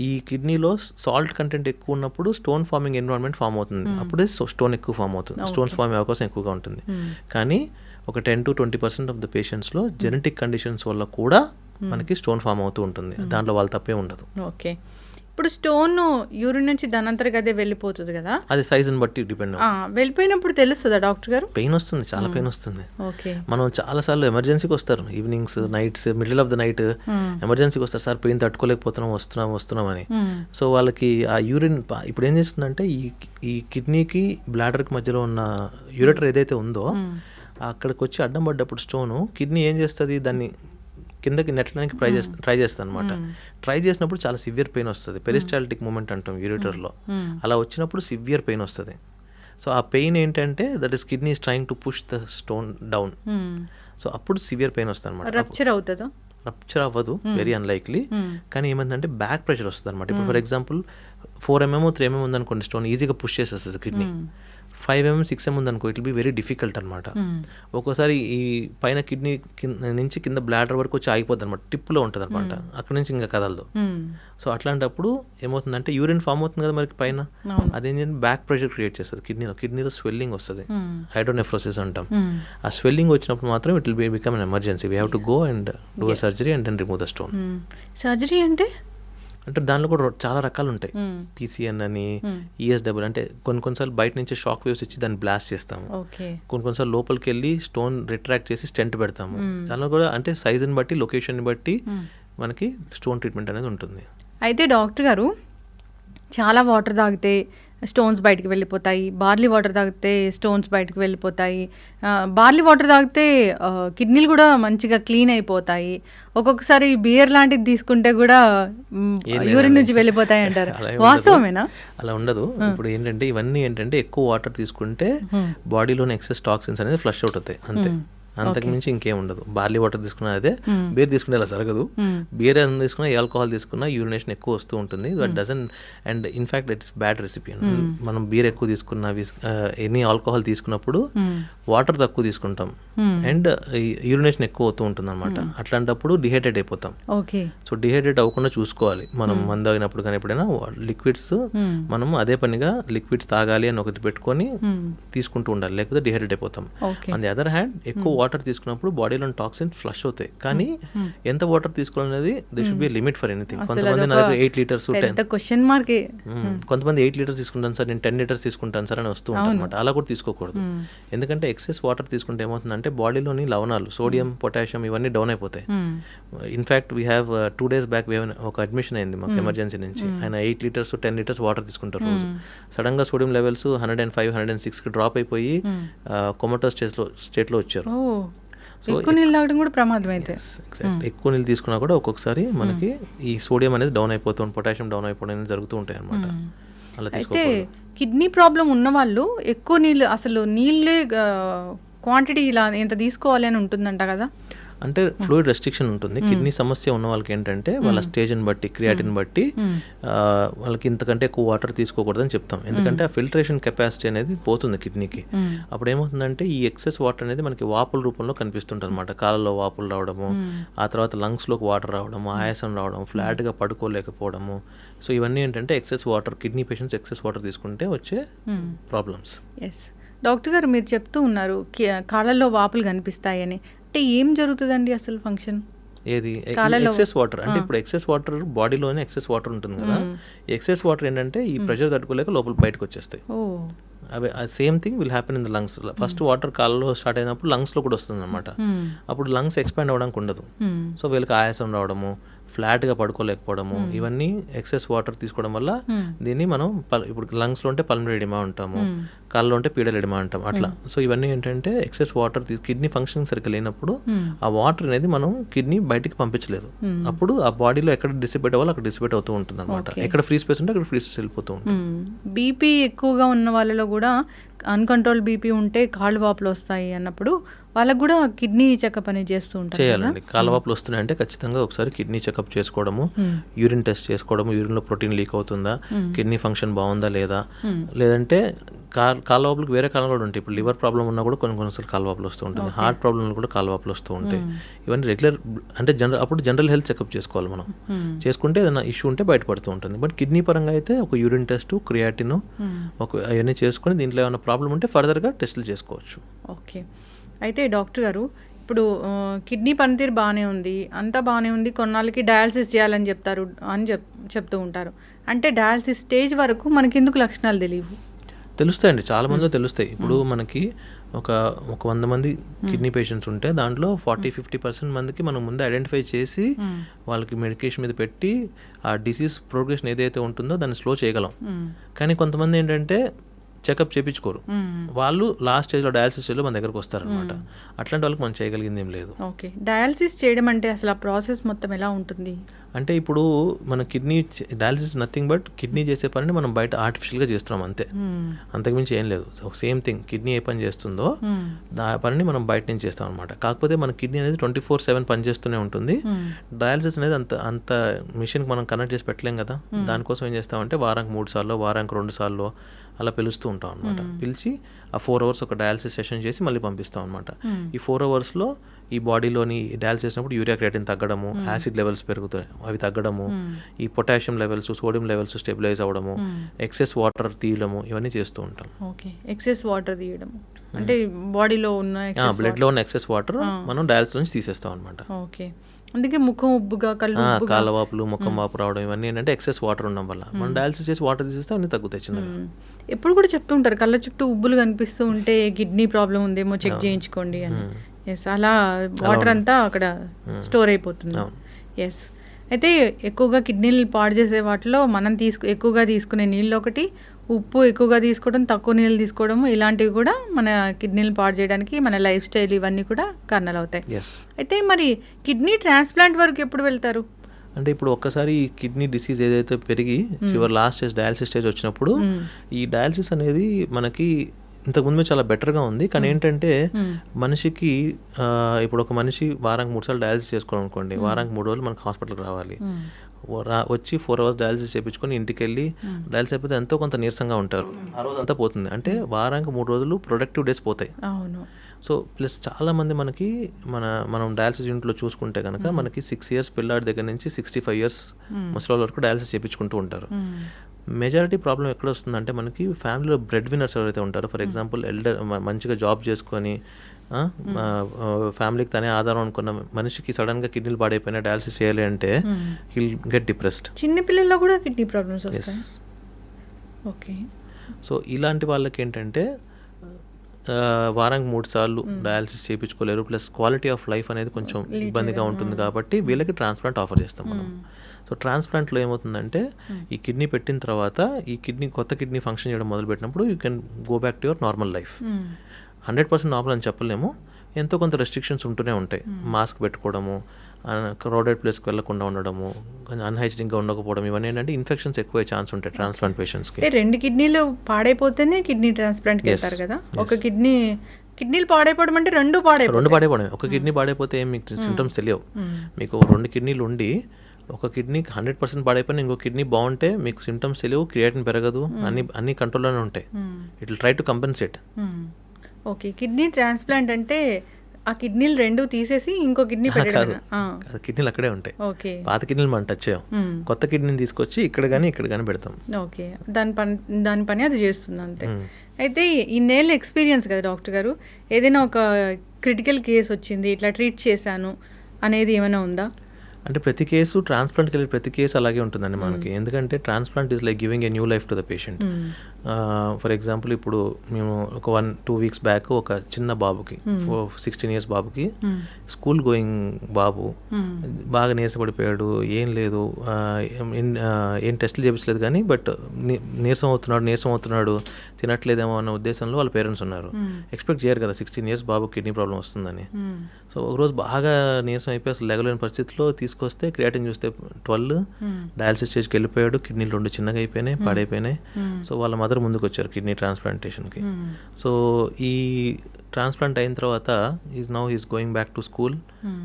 ఈ కిడ్నీలో సాల్ట్ కంటెంట్ ఎక్కువ ఉన్నప్పుడు స్టోన్ ఫార్మింగ్ ఎన్విరాన్మెంట్ ఫామ్ అవుతుంది. అప్పుడే స్టోన్ ఎక్కువ ఫామ్ అవుతుంది. స్టోన్స్ ఫామ్ అవకాశం ఎక్కువగా ఉంటుంది. కానీ ఒక ten to twenty percent of the పేషెంట్స్లో genetic conditions వల్ల కూడా మనకి స్టోన్ ఫామ్ అవుతూ ఉంటుంది. దాంట్లో వాళ్ళ తప్పే ఉండదు. ఓకే ఇప్పుడు స్టోన్ యూరిన్ నుంచి దానంతరకు అదే వెళ్ళిపోతుంది కదా? అది సైజుని బట్టి డిపెండ్ వెళ్ళిపోయినప్పుడు తెలుస్తుందా డాక్టర్ గారు? పెయిన్ వస్తుంది చాలా పెయిన్ వస్తుంది. ఓకే. మనం చాలాసార్లు ఎమర్జెన్సీకి వస్తారు evenings nights middle of the night ఎమర్జెన్సీకి వస్తారు సార్ పెయిన్ తట్టుకోలేకపోతున్నాం వస్తున్నాం వస్తున్నాం అని. సో వాళ్ళకి ఆ యూరిన్ ఇప్పుడు ఏం చేస్తుందంటే ఈ ఈ కిడ్నీకి బ్లాడర్కి మధ్యలో ఉన్న యూరేటర్ ఏదైతే ఉందో అక్కడికి వచ్చి అడ్డం పడ్డప్పుడు స్టోను కిడ్నీ ఏం చేస్తుంది? దాన్ని కిందకి నెట్టడానికి ట్రై చేస్తా ట్రై చేస్తాను అనమాట ట్రై చేసినప్పుడు చాలా సివియర్ పెయిన్ వస్తుంది. పెరిస్టాలిటిక్ మూమెంట్ అంటాం యూరిటర్లో. అలా వచ్చినప్పుడు సివియర్ పెయిన్ వస్తుంది. సో ఆ పెయిన్ ఏంటంటే that is kidney trying to push the stone down. So అప్పుడు సివియర్ పెయిన్ వస్తుంది అనమాట రప్చర్ అవుతుందా? రప్చర్ అవ్వదు. వెరీ అన్లైక్లీ కానీ ఏమైందంటే బ్యాక్ ప్రెషర్ వస్తుంది అనమాట ఇప్పుడు for example four mm three mm ఉందనుకోండి స్టోన్ ఈజీగా పుష్ చేసేస్తుంది kidney. Five mm six mm ఉందనుకో ఇట్ బి వెరీ డిఫికల్ట్ అనమాట ఒక్కోసారి ఈ పైన కిడ్నీ కింద నుంచి కింద బ్లాడర్ వరకు వచ్చి ఆగిపోద్ది అనమాట టిప్లో ఉంటుంది అనమాట అక్కడ నుంచి ఇంకా కదలదు. సో అట్లాంటప్పుడు ఏమవుతుందంటే యూరిన్ ఫామ్ అవుతుంది కదా మరి పైన? అదేం బ్యాక్ ప్రెషర్ క్రియేట్ చేస్తుంది. కిడ్నీలో కిడ్నీలో స్వెల్లింగ్ వస్తుంది. హైడ్రోనెఫ్రోసిస్ అంటాం. ఆ స్వెల్లింగ్ వచ్చినప్పుడు మాత్రం it will be become emergency we have to go and do surgery and then remove the stone surgery అంటే? అంటే దానిలో కూడా చాలా రకాలు ఉంటాయి పీసీఎన్ అని ఈఎస్డబ్ల్యూ అంటే కొన్ని కొన్నిసార్లు బయట నుంచి షాక్ వేవ్స్ ఇచ్చి దాన్ని బ్లాస్ట్ చేస్తాము. కొన్ని కొన్నిసార్లు లోపలికి వెళ్ళి స్టోన్ రిట్రాక్ట్ చేసి స్టెంట్ పెడతాము. దానిలో కూడా అంటే సైజుని బట్టి లొకేషన్ని బట్టి మనకి స్టోన్ ట్రీట్మెంట్ అనేది ఉంటుంది. అయితే డాక్టర్ గారు చాలా వాటర్ తాగితే స్టోన్స్ బయటికి వెళ్ళిపోతాయి. బార్లీ వాటర్ తాగితే స్టోన్స్ బయటికి వెళ్ళిపోతాయి. బార్లీ వాటర్ తాగితే కిడ్నీలు కూడా మంచిగా క్లీన్ అయిపోతాయి. ఒక్కొక్కసారి బియర్ లాంటిది తీసుకుంటే కూడా యూరిన్ నుంచి వెళ్ళిపోతాయి అంటారు. వాస్తవమేనా? అలా ఉండదు. ఇప్పుడు ఏంటంటే ఇవన్నీ ఏంటంటే ఎక్కువ వాటర్ తీసుకుంటే బాడీలోని ఎక్సెస్ టాక్సిన్స్ అనేది ఫ్లష్ అవుట్ అవుతాయి. అంతే. అంతకు మించి ఇంకేం ఉండదు. బార్లీ వాటర్ తీసుకున్నా అదే బీర్ తీసుకునే అలా జరగదు బీర్ ఏదైనా తీసుకున్నా ఆల్కహాల్ తీసుకున్నా యూరినేషన్ ఎక్కువ వస్తూ ఉంటుంది. That doesn't and in fact it's bad recipe మనం బీర్ ఎక్కువ తీసుకున్నా ఎనీ ఆల్కహాల్ తీసుకున్నప్పుడు వాటర్ తక్కువ తీసుకుంటాం. అండ్ యూరినేషన్ ఎక్కువ అవుతూ ఉంటుంది అనమాట అట్లాంటప్పుడు డిహైడ్రేట్ అయిపోతాం. ఓకే. సో డిహైడ్రేట్ అవ్వకుండా చూసుకోవాలి. మనం మందు తాగినప్పుడు కానీ ఎప్పుడైనా లిక్విడ్స్. మనం అదే పనిగా లిక్విడ్స్ తాగాలి అని ఒకటి పెట్టుకొని. తీసుకుంటూ ఉండాలి. లేకపోతే డిహైడ్రేట్ అయిపోతాం. ఆన్ ది అదర్ హ్యాండ్ ఎక్కువ వాటర్ తీసుకున్నప్పుడు బాడీలో టాక్సిన్స్ ఫ్లష్ అవుతాయి. కానీ ఎంత వాటర్ తీసుకోవాలనేది they should be limit for anything కొంతమంది నా దగ్గర ఎయిట్ లీటర్స్ టెన్ క్వశ్చన్ మార్కే కొంతమంది ఎయిట్ లీటర్స్ తీసుకుంటాను సార్ నేను టెన్ లీటర్స్ తీసుకుంటాను సార్ అని వస్తూ ఉంటాను అనమాట అలా కూడా తీసుకోకూడదు. ఎందుకంటే ఎక్సెస్ వాటర్ తీసుకుంటే ఏమవుతుందంటే బాడీలోని లవణాలు సోడియం పొటాషియం ఇవన్నీ డౌన్ అయిపోతాయి. In fact we have two days back ఒక అడ్మిషన్ అయింది మాకు ఎమర్జెన్సీ నుంచి. ఆయన eight litres ten litres water తీసుకుంటారు రోజు. సడన్గా sodium levels hundred and five hundred and సిక్స్కి డ్రాప్ అయిపోయి కొమటో స్టేట్లో స్టేట్లో వచ్చారు. ఓ ఎక్కువ నీళ్ళు తాగడం కూడా ప్రమాదం అయితే Exact. ఎక్కువ నీళ్ళు తీసుకున్నా కూడా ఒక్కొక్కసారి మనకి ఈ సోడియం అనేది డౌన్ అయిపోతుంది పొటాషియం డౌన్ అయిపోవడం అనేది జరుగుతూ ఉంటాయి అనమాట అలా అయితే కిడ్నీ ప్రాబ్లం ఉన్న వాళ్ళు ఎక్కువ నీళ్ళు అసలు నీళ్ళే క్వాంటిటీ ఇలా ఎంత తీసుకోవాలి అని ఉంటుందంట కదా? అంటే ఫ్లూయిడ్ రెస్ట్రిక్షన్ ఉంటుంది. కిడ్నీ సమస్య ఉన్న వాళ్ళకి ఏంటంటే వాళ్ళ స్టేజ్ని బట్టి క్రియాటిన్ బట్టి వాళ్ళకి ఇంతకంటే ఎక్కువ వాటర్ తీసుకోకూడదని చెప్తాం. ఎందుకంటే ఆ ఫిల్టరేషన్ కెపాసిటీ అనేది పోతుంది కిడ్నీకి. అప్పుడు ఏమవుతుందంటే ఈ ఎక్సెస్ వాటర్ అనేది మనకి వాపుల రూపంలో కనిపిస్తుంటుంది అనమాట కాళ్ళలో వాపులు రావడము ఆ తర్వాత లంగ్స్లోకి వాటర్ రావడము ఆయాసం రావడం ఫ్లాట్గా పడుకోలేకపోవడము. సో ఇవన్నీ ఏంటంటే excess water kidney patients excess water తీసుకుంటే వచ్చే ప్రాబ్లమ్స్. ఎస్ డాక్టర్ గారు మీరు చెప్తూ ఉన్నారు కాళ్ళల్లో వాపులు కనిపిస్తాయని. అంటే ఏం జరుగుతుందండి అసలు ఫంక్షన్? ఏది? Excess water. అంటే ఇప్పుడు ఎక్సెస్ వాటర్ బాడీలోనే ఎక్సెస్ వాటర్ ఉంటుంది కదా. ఎక్సెస్ వాటర్ ఏంటంటే ఈ ప్రెషర్ తట్టుకోలేక లోపల బయటకు వచ్చేస్తాయి అవి same thing will happen in the lungs. First water కాళ్ళలో స్టార్ట్ అయినప్పుడు లంగ్స్లో కూడా వస్తుంది అనమాట. అప్పుడు లంగ్స్ ఎక్స్పాండ్ అవ్వడానికి ఉండదు. సో వీళ్ళకి ఆయాసం రావడము ఫ్లాట్గా పడుకోలేకపోవడము ఇవన్నీ ఎక్సెస్ వాటర్ తీసుకోవడం వల్ల. దీన్ని మనం ఇప్పుడు లంగ్స్లో ఉంటే పల్మరీ ఎడిమా అంటాము కాళ్ళలో ఉంటే పీడల్ ఎడిమా అంటాం అట్లా సో ఇవన్నీ ఏంటంటే ఎక్సెస్ వాటర్ కిడ్నీ ఫంక్షన్ సరిగ్గా లేనప్పుడు. ఆ వాటర్ అనేది మనం కిడ్నీ బయటికి పంపించలేదు. అప్పుడు ఆ బాడీలో ఎక్కడ డిసిపేట్ అవ్వాలి అక్కడ డిసిపేట్ అవుతూ ఉంటుంది అనమాట. ఎక్కడ ఫ్రీ స్పేస్ ఉంటే అక్కడ ఫ్రీ స్పేస్ వెళ్ళిపోతూ ఉంటుంది బీపీ ఎక్కువగా ఉన్న వాళ్ళలో కూడా అన్కంట్రోల్ బీపీ ఉంటే కాళ్ళు వాపులు వస్తాయి అన్నప్పుడు వాళ్ళకు కూడా కిడ్నీ చెకప్ అనేది చేస్తూ ఉంటారు? చేయాలండి కాలవాపులు వస్తున్నాయంటే ఖచ్చితంగా ఒకసారి కిడ్నీ చెకప్ చేసుకోవడము. యూరిన్ టెస్ట్ చేసుకోవడము యూరిన్లో ప్రోటీన్ లీక్ అవుతుందా. కిడ్నీ ఫంక్షన్ బాగుందా లేదా. లేదంటే కాల్ కాలవాపులకు వేరే కాలం కూడా ఉంటాయి ఇప్పుడు లివర్ ప్రాబ్లం ఉన్నా కూడా కొన్ని కొన్నిసార్లు కాలవాపులు వస్తూ ఉంటుంది హార్ట్ ప్రాబ్లం కూడా కాలవాపులు వస్తూ ఉంటాయి ఇవన్నీ రెగ్యులర్ అంటే జనరల్ అప్పుడు జనరల్ హెల్త్ చెకప్ చేసుకోవాలి మనం. చేసుకుంటే ఏదైనా ఇష్యూ ఉంటే బయటపడుతూ ఉంటుంది బట్ కిడ్నీ పరంగా అయితే ఒక యూరిన్ టెస్ట్ క్రియాటిన్. ఒక అవన్నీ చేసుకొని దీంట్లో ఏమైనా ప్రాబ్లం ఉంటే ఫర్దర్గా టెస్టులు చేసుకోవచ్చు ఓకే అయితే డాక్టర్ గారు ఇప్పుడు కిడ్నీ పనితీరు బాగానే ఉంది అంతా బాగానే ఉంది కొన్నాళ్ళకి డయాలసిస్ చేయాలని చెప్తారు అని చెప్ చెప్తూ ఉంటారు. అంటే డయాలసిస్ స్టేజ్ వరకు మనకి ఎందుకు లక్షణాలు తెలియవు? తెలుస్తాయండి చాలా మందిలో తెలుస్తాయి. ఇప్పుడు మనకి ఒక ఒక వంద మంది కిడ్నీ పేషెంట్స్ ఉంటే దాంట్లో ఫార్టీ ఫిఫ్టీ పర్సెంట్ మందికి మనం ముందే ఐడెంటిఫై చేసి. వాళ్ళకి మెడికేషన్ మీద పెట్టి ఆ డిసీజ్ ప్రోగ్రెషన్ ఏదైతే ఉంటుందో దాన్ని స్లో చేయగలం. కానీ కొంతమంది ఏంటంటే చెకప్ చేయించుకోరు. వాళ్ళు లాస్ట్ స్టేజ్లో డయాలసిస్ స్టేజ్లో మన దగ్గరకు వస్తారనమాట. అట్లాంటి వాళ్ళకి మనం చేయగలిగింది ఏం లేదు. ఓకే. డయాలసిస్ చేయడం అంటే అసలు ఆ ప్రాసెస్ మొత్తం ఎలా ఉంటుంది? అంటే ఇప్పుడు మన kidney dialysis nothing but kidney చేసే పనిని మనం బయట ఆర్టిఫిషియల్గా చేస్తున్నాం అంతే. అంతకుమించి ఏం లేదు. So same thing. కిడ్నీ ఏ పని చేస్తుందో. దా పనిని మనం బయట నుంచి చేస్తాం అనమాట కాకపోతే మన కిడ్నీ అనేది ట్వంటీ ఫోర్ సెవెన్ పనిచేస్తూనే ఉంటుంది. డయాలసిస్ అనేది అంత అంత మిషన్కి మనం కనెక్ట్ చేసి పెట్టలేం కదా. దానికోసం ఏం చేస్తామంటే వారానికి మూడు సార్లు వారానికి రెండు సార్లు అలా పిలుస్తూ ఉంటాం అనమాట పిలిచి ఆ ఫోర్ అవర్స్ ఒక డయాలసిస్ సెషన్ చేసి మళ్ళీ పంపిస్తాం అనమాట. ఈ ఫోర్ అవర్స్లో ఈ బాడీలోని డయాలసిస్ చేసినప్పుడు యూరియా క్రియాటిన్ తగ్గడము యాసిడ్ లెవెల్స్ పెరుగుతాయి అవి తగ్గడము. ఈ potassium levels sodium levels stabilize అవ్వడము. ఎక్సెస్ వాటర్ తీయడము ఇవన్నీ చేస్తూ ఉంటాం. ఓకే. ఎక్సెస్ వాటర్ తీయడం. అంటే బాడీలో ఉన్న excess బ్లడ్లో ఉన్న ఎక్సెస్ వాటర్ మనం డయాలసిస్ నుంచి తీసేస్తాం అనమాట ఓకే. అందుకే ముఖం ఉబ్బుగా కళ్ళు ఉబ్బుగా. కాలవాపులు ముఖం వాపు రావడం ఇవన్నీ ఏంటంటే ఎక్సెస్ వాటర్ ఉండడం వల్ల. మనం డయాలసిస్ చేసి వాటర్ తీసేస్తే అన్ని తగ్గుతాయి చిన్నగా. మ్మ్. ఎప్పుడు కూడా చెప్తూ ఉంటారు కళ్ళ చుట్టూ ఉబ్బులు కనిపిస్తూ ఉంటే కిడ్నీ ప్రాబ్లం ఉందేమో చెక్ చేయించుకోండి అని. ఎస్ అలా వాటర్ అంతా అక్కడ స్టోర్ అయిపోతుంది. ఎస్ అయితే ఎక్కువగా కిడ్నీలు పాడు చేసే వాటిలో మనం తీసుకు ఎక్కువగా తీసుకునే నీళ్ళు ఒకటి ఉప్పు ఎక్కువగా తీసుకోవడం తక్కువ నీళ్ళు తీసుకోవడం ఇలాంటివి కూడా మన కిడ్నీలు పాడు చేయడానికి మన లైఫ్ స్టైల్ ఇవన్నీ కూడా కారణాలు అవుతాయి. ఎస్ అయితే మరి కిడ్నీ ట్రాన్స్ప్లాంట్ వరకు ఎప్పుడు వెళ్తారు? అంటే ఇప్పుడు ఒక్కసారి కిడ్నీ డిసీజ్ ఏదైతే పెరిగి చివరి లాస్ట్ స్టేజ్ డయాలసిస్ స్టేజ్ వచ్చినప్పుడు మ్మ్. ఈ డయాలసిస్ అనేది మనకి ఇంతకుముందు చాలా బెటర్గా ఉంది. కానీ ఏంటంటే మ్మ్. మనిషికి ఇప్పుడు ఒక మనిషి వారానికి మూడు సార్లు డయాలసిస్ చేసుకోవాలనుకోండి వారానికి మూడు రోజులు మనకి హాస్పిటల్కి రావాలి. వచ్చి ఫోర్ అవర్స్ డయాలసిస్ చేయించుకొని ఇంటికి వెళ్ళి డయాలసిస్ అయిపోతే ఎంతో కొంత నీరసంగా ఉంటారు. ఆ రోజు అంతా పోతుంది. అంటే వారానికి మూడు రోజులు ప్రొడక్టివ్ డేస్ పోతాయి. సో ప్లస్ చాలా మంది మనకి మన మనం డయాలసిస్ యూనిట్లో చూసుకుంటే కనుక మనకి సిక్స్ ఇయర్స్ పిల్లాడి దగ్గర నుంచి సిక్స్టీ ఫైవ్ ఇయర్స్ ముసలి వరకు డయాలసిస్ చేయించుకుంటూ ఉంటారు. మెజారిటీ ప్రాబ్లం ఎక్కడ వస్తుందంటే మనకి ఫ్యామిలీలో బ్రెడ్ విన్నర్స్ ఎవరైతే ఉంటారో ఫర్ ఎగ్జాంపుల్ ఎల్డర్ మంచిగా జాబ్ చేసుకొని ఫ్యామిలీకి తనే ఆధారం అనుకున్న మనిషికి సడన్గా కిడ్నీలు పాడైపోయినా డయాలసిస్ చేయాలి అంటే హిల్ గెట్ డిప్రెస్డ్ చిన్న పిల్లల్లో కూడా కిడ్నీ ప్రాబ్లమ్స్ ఓకే సో ఇలాంటి వాళ్ళకి ఏంటంటే వారానికి మూడు సార్లు డయాలసిస్ చేయించుకోలేరు. ప్లస్ క్వాలిటీ ఆఫ్ లైఫ్ అనేది కొంచెం ఇబ్బందిగా ఉంటుంది కాబట్టి వీళ్ళకి ట్రాన్స్ప్లాంట్ ఆఫర్ చేస్తాం మనం. సో ట్రాన్స్ప్లాంట్లో ఏమవుతుందంటే ఈ కిడ్నీ పెట్టిన తర్వాత ఈ కిడ్నీ కొత్త కిడ్నీ ఫంక్షన్ చేయడం మొదలుపెట్టినప్పుడు you can go back to your normal life. Hundred percent normal అని చెప్పలేము. ఎంతో కొంత రెస్ట్రిక్షన్స్ ఉంటూనే ఉంటాయి. మాస్క్ పెట్టుకోవడము క్రౌడెడ్ ప్లేస్కి వెళ్ళకుండా ఉండడము కొంచెం అన్హైజీనిక్గా ఉండకపోవడం ఇవన్నీ ఏంటంటే ఇన్ఫెక్షన్స్ ఎక్కువ ఛాన్స్ ఉంటాయి ట్రాన్స్ప్లాంట్ పేషెంట్స్కి రెండు కిడ్నీలు పాడైపోతేనే కిడ్నీ ట్రాన్స్ప్లాంట్కి వెళ్తారు కదా? ఒక కిడ్నీ కిడ్నీలు పాడైపోవడం అంటే రెండు పాడైపోయి రెండు పాడైపోవడం ఒక కిడ్నీ పాడైపోతే ఏం మీకు సిమ్టమ్స్ తెలియవు. మీకు రెండు కిడ్నీలు ఉండి ఒక కిడ్నీ హండ్రెడ్ పర్సెంట్ పాడైపోయిన ఇంకో కిడ్నీ బాగుంటే మీకు సిమ్టమ్స్ తెలియవు క్రియేటిన్ పెరగదు అన్ని అన్ని కంట్రోల్లోనే ఉంటాయి. It will try to compensate okay kidney transplant అంటే ఆ కిడ్నీలు రెండు తీసేసి ఇంకో కిడ్నీ పెట్టడం కాదు, కిడ్నీలు అక్కడే ఉంటాయి. ఓకే. పాత కిడ్నీలు మనం టచ్ చేయం. కొత్త కిడ్నీని తీసుకొచ్చి ఇక్కడ కానీ ఇక్కడ కానీ పెడతాం ఓకే. దాని పని దాని పని అది చేస్తుంది అంతే. అయితే నేల ఎక్స్పీరియన్స్ కదా డాక్టర్ గారు? ఏదైనా ఒక క్రిటికల్ కేసు వచ్చింది ఇట్లా ట్రీట్ చేశాను అనేది ఏమైనా ఉందా? అంటే ప్రతి కేసు ట్రాన్స్ప్లాంట్కి వెళ్ళే ప్రతి కేసు అలాగే ఉంటుందండి మనకి ఎందుకంటే transplant is like giving a new life to the patient. For example ఇప్పుడు మేము ఒక వన్ టూ వీక్స్ బ్యాక్ ఒక చిన్న బాబుకి సిక్స్టీన్ ఇయర్స్ బాబుకి. స్కూల్ గోయింగ్ బాబు. బాగా నీరసపడిపోయాడు ఏం లేదు ఏం- టెస్టులు చేపించలేదు కానీ బట్ నీరసం అవుతున్నాడు నీరసం అవుతున్నాడు తినట్లేదేమో అన్న ఉద్దేశంలో వాళ్ళ పేరెంట్స్ ఉన్నారు. ఎక్స్పెక్ట్ చేయరు కదా సిక్స్టీన్ ఇయర్స్ బాబు కిడ్నీ ప్రాబ్లం వస్తుందని. సో ఒకరోజు బాగా నీరసం అయిపోయి అసలు లెగలేని పరిస్థితిలో తీసుకొస్తే క్రియాటిన్ చూస్తే ట్వెల్వ్ మ్మ్. డయాలసిస్ స్టేజ్కి వెళ్ళిపోయాడు కిడ్నీలు రెండు చిన్నగా అయిపోయినాయి పాడైపోయినాయి మ్మ్. సో వాళ్ళ మదర్ ముందుకు వచ్చారు కిడ్నీ ట్రాన్స్ప్లాంటేషన్కి. సో ఈ ట్రాన్స్ప్లాంట్ అయిన తర్వాత is now is going back to school.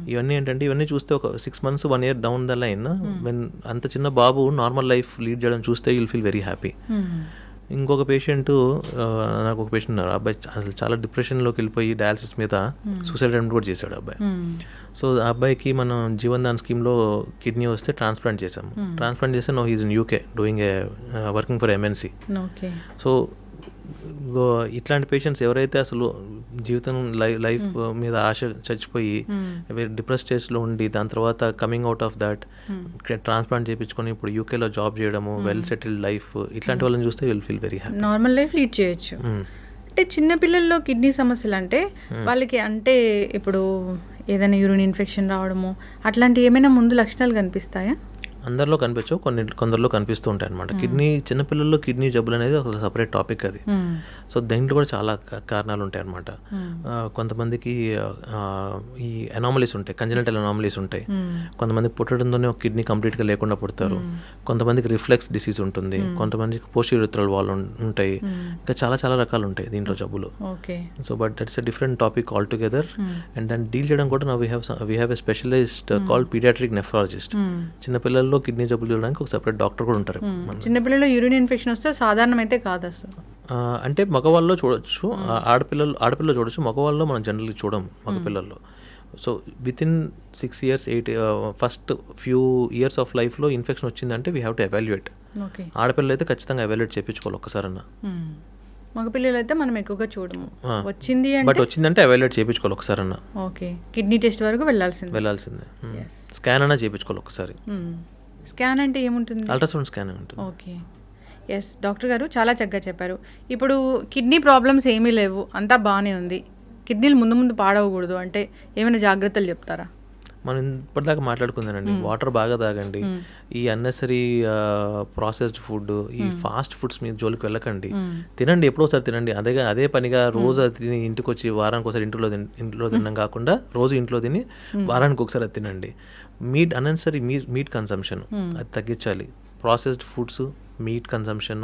ఇవన్నీ ఏంటంటే ఇవన్నీ చూస్తే ఒక six months one year down the line when అంత చిన్న బాబు నార్మల్ లైఫ్ లీడ్ చేయడం చూస్తే యుల్ ఫీల్ వెరీ హ్యాపీ. ఇంకొక పేషెంట్ నాకు ఒక పేషెంట్ ఉన్నారు. అబ్బాయి అసలు చాలా డిప్రెషన్లోకి వెళ్ళిపోయి డయాలసిస్ మీద సూసైడ్ అటెంప్ట్ కూడా చేశాడు అబ్బాయి. మ్మ్. సో ఆ అబ్బాయికి మనం జీవన్ దాన్ స్కీమ్లో కిడ్నీ వస్తే ట్రాన్స్ప్లాంట్ చేసాము ట్రాన్స్ప్లాంట్ చేస్తే no he's in UK doing a working for MNC so ఇట్లాంటి పేషెంట్స్ ఎవరైతే అసలు జీవితం లైఫ్ లైఫ్ మీద ఆశ చచ్చిపోయి. డిప్రెస్ స్టేజ్లో ఉండి దాని తర్వాత coming out of that transplant చేయించుకొని ఇప్పుడు యూకేలో జాబ్ చేయడము వెల్ సెటిల్డ్ లైఫ్ ఇట్లాంటి వాళ్ళని చూస్తే will feel very happy normal life lead చేయొచ్చు. అంటే చిన్న పిల్లల్లో కిడ్నీ సమస్యలు అంటే వాళ్ళకి అంటే ఇప్పుడు ఏదైనా యూరిన్ ఇన్ఫెక్షన్ రావడము అట్లాంటి ఏమైనా ముందు లక్షణాలు కనిపిస్తాయా? అందరిలో కనిపించవు కొన్ని కొందరిలో కనిపిస్తూ ఉంటాయి అనమాట కిడ్నీ చిన్నపిల్లల్లో కిడ్నీ జబ్బులు అనేది ఒక సపరేట్ టాపిక్ అది. సో దీంట్లో కూడా చాలా కారణాలు ఉంటాయి అనమాట. కొంతమందికి ఈ అనామలీస్ ఉంటాయి కంజనటల్ అనామలీస్ ఉంటాయి. కొంతమంది పుట్టడంతోనే ఒక కిడ్నీ కంప్లీట్గా లేకుండా పుడతారు. కొంతమందికి రిఫ్లెక్స్ డిసీజ్ ఉంటుంది. కొంతమందికి పోస్టిరిత్రల్ వాళ్ళు ఉంటాయి. ఇంకా చాలా చాలా రకాలు ఉంటాయి దీంట్లో జబ్బులు. Okay. So but that's a different topic all together. And దాన్ని డీల్ చేయడం కూడా we have we have a specialist called paediatric nephrologist. Hmm. చిన్నపిల్లల్లో కిడ్నీ జబ్బులు చూడడానికి ఒక సెపరేట్ డాక్టర్ కూడా ఉంటారు. చిన్నపిల్లల్లో యూరిన్ ఇన్ఫెక్షన్ వస్తే సాధారణం అయితే కాదు అసలు. అంటే మగవాళ్ళలో చూడొచ్చు ఆడపిల్లలు ఆడపిల్లలు చూడొచ్చు మగవాళ్ళలో మనం జనరల్గా చూడం మగపిల్లల్లో. So with in six years eight first few years of లైఫ్లో ఇన్ఫెక్షన్ వచ్చిందంటే we have to evaluate okay. ఆడపిల్లలు అయితే ఖచ్చితంగా ఎవాల్యుయేట్ చేయించుకోవాలి ఒక్కసారన్నా. మగపిల్లలు అయితే మనం ఎక్కువగా చూడము. వచ్చింది బట్ వచ్చిందంటే ఎవాల్యుయేట్ చేయించుకోవాలి ఒకసారన్నా ఓకే. కిడ్నీ టెస్ట్ వరకు వెళ్ళాల్సింది. వెళ్ళాల్సిందే. స్కాన్ అన్నా చేయించుకోవాలి ఒకసారి స్కాన్ అంటే ఏముంటుంది? అల్ట్రాసౌండ్ స్కాన్ ఉంటుంది. ఓకే. ఎస్ డాక్టర్ గారు చాలా చక్కగా చెప్పారు. ఇప్పుడు కిడ్నీ ప్రాబ్లమ్స్ ఏమీ లేవు అంతా బాగానే ఉంది. కిడ్నీలు ముందు ముందు పాడవకూడదు అంటే ఏమైనా జాగ్రత్తలు చెప్తారా? మనం ఇప్పటిదాకా మాట్లాడుకుందానండి వాటర్ బాగా తాగండి. ఈ అన్నెసరీ ప్రాసెస్డ్ ఫుడ్ ఈ ఫాస్ట్ ఫుడ్స్ మీద జోలికి వెళ్ళకండి. తినండి ఎప్పుడో ఒకసారి తినండి. అదే అదే పనిగా రోజు అది తిని ఇంటికి వచ్చి వారానికి ఒకసారి ఇంట్లో ఇంట్లో తినడం కాకుండా రోజు ఇంట్లో తిని వారానికి ఒకసారి అది తినండి. Meat unnecessary meat meat consumption అది తగ్గించాలి. ప్రాసెస్డ్ ఫుడ్స్ మీట్ కన్సంప్షన్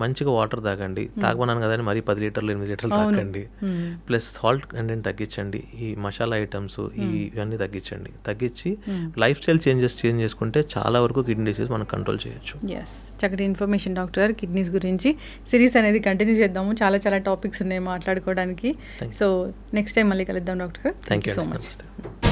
మంచిగా వాటర్ తాగండి. తాగమన్నాను కదా అని మరీ పది లీటర్లు ఎనిమిది లీటర్లు తాగండి. ప్లస్ సాల్ట్ కంటెంట్ తగ్గించండి. ఈ మసాలా ఐటమ్స్ ఈ ఇవన్నీ తగ్గించండి. తగ్గించి లైఫ్ స్టైల్ చేంజెస్ చేంజ్ చేసుకుంటే చాలా వరకు కిడ్నీ డిసీజ్ మనం కంట్రోల్ చేయొచ్చు. ఎస్ చక్కటి ఇన్ఫర్మేషన్ డాక్టర్ కిడ్నీస్ గురించి సిరీస్ అనేది కంటిన్యూ చేద్దాము. చాలా చాలా టాపిక్స్ ఉన్నాయి మాట్లాడుకోవడానికి. సో నెక్స్ట్ టైం మళ్ళీ కలుద్దాం doctor thank you so much